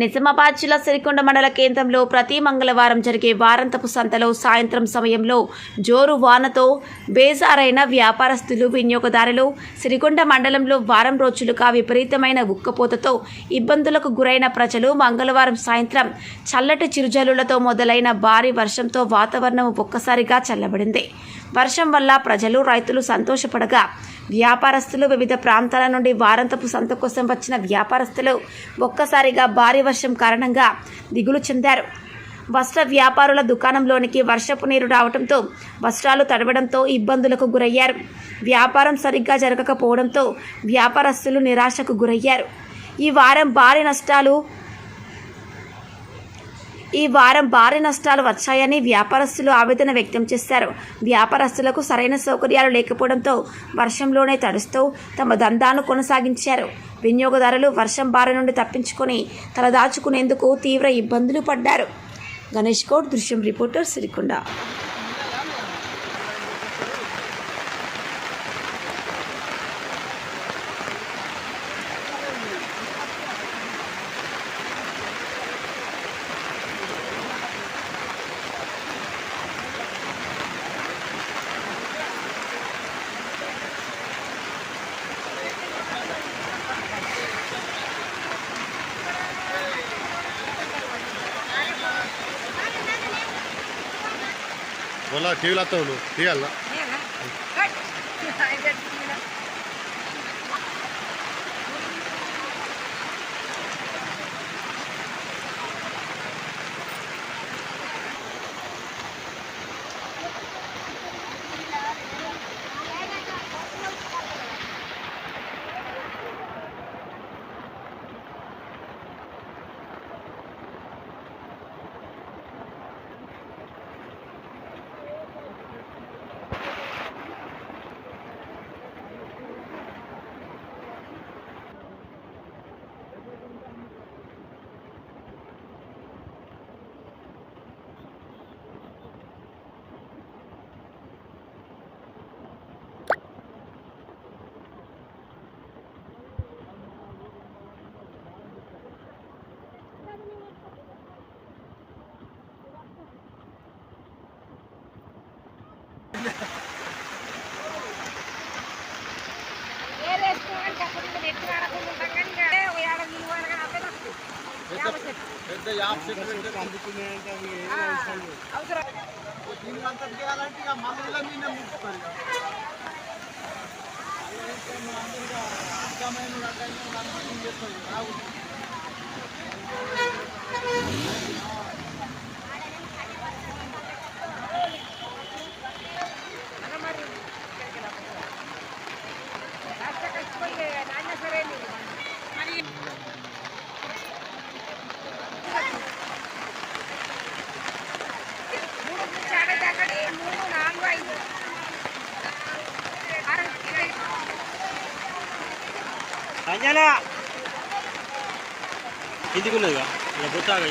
నిజామాబాద్ జిల్లా సిరికొండ మండల కేంద్రంలో ప్రతి మంగళవారం జరిగే వారంతపు సంతలో సాయంత్రం సమయంలో జోరు వానతో బేజారైన వ్యాపారస్తులు వినియోగదారులు సిరికొండ మండలంలో వారం రోజులుగా విపరీతమైన ఉక్కపోతతో ఇబ్బందులకు గురైన ప్రజలు మంగళవారం సాయంత్రం చల్లటి చిరుజల్లులతో మొదలైన భారీ వర్షంతో వాతావరణం ఒక్కసారిగా చల్లబడింది. వర్షం వల్ల ప్రజలు రైతులు సంతోషపడగా వ్యాపారస్తులు వివిధ ప్రాంతాల నుండి వారంతపు సంత కోసం వచ్చిన వ్యాపారస్తులు ఒక్కసారిగా భారీ వర్షం కారణంగా దిగులు చెందారు. వస్త్ర వ్యాపారుల దుకాణంలోనికి వర్షపు నీరు రావడంతో వస్త్రాలు తడవడంతో ఇబ్బందులకు గురయ్యారు. వ్యాపారం సరిగ్గా జరగకపోవడంతో వ్యాపారస్తులు నిరాశకు గురయ్యారు. ఈ వారం భారీ నష్టాలు ఈ వారం భారీ నష్టాలు వచ్చాయని వ్యాపారస్తులు ఆవేదన వ్యక్తం చేశారు. వ్యాపారస్తులకు సరైన సౌకర్యాలు లేకపోవడంతో వర్షంలోనే తడుస్తూ తమ దందాను కొనసాగించారు. వినియోగదారులు వర్షం బారి నుండి తప్పించుకొని తలదాచుకునేందుకు తీవ్ర ఇబ్బందులు పడ్డారు. గణేష్ గౌడ్ దృశ్యం రిపోర్టర్ సిరికొండ. ಬೋಲ ಕಿವಿಲ್ಲ ಕಿವಿ ಅಲ್ಲ పెద్ద యాప్ సెట్ అందుకునేంత అవసరం దీనికంతా చేయాలంటే ఇక మందుల మీద ముట్టుకోరు ఇక. అర్థమైన రకంగా మనం చేస్తాం. రావు. అంజనా ఇంటికి ఉన్నదిగా ఇలా బుట్టాగా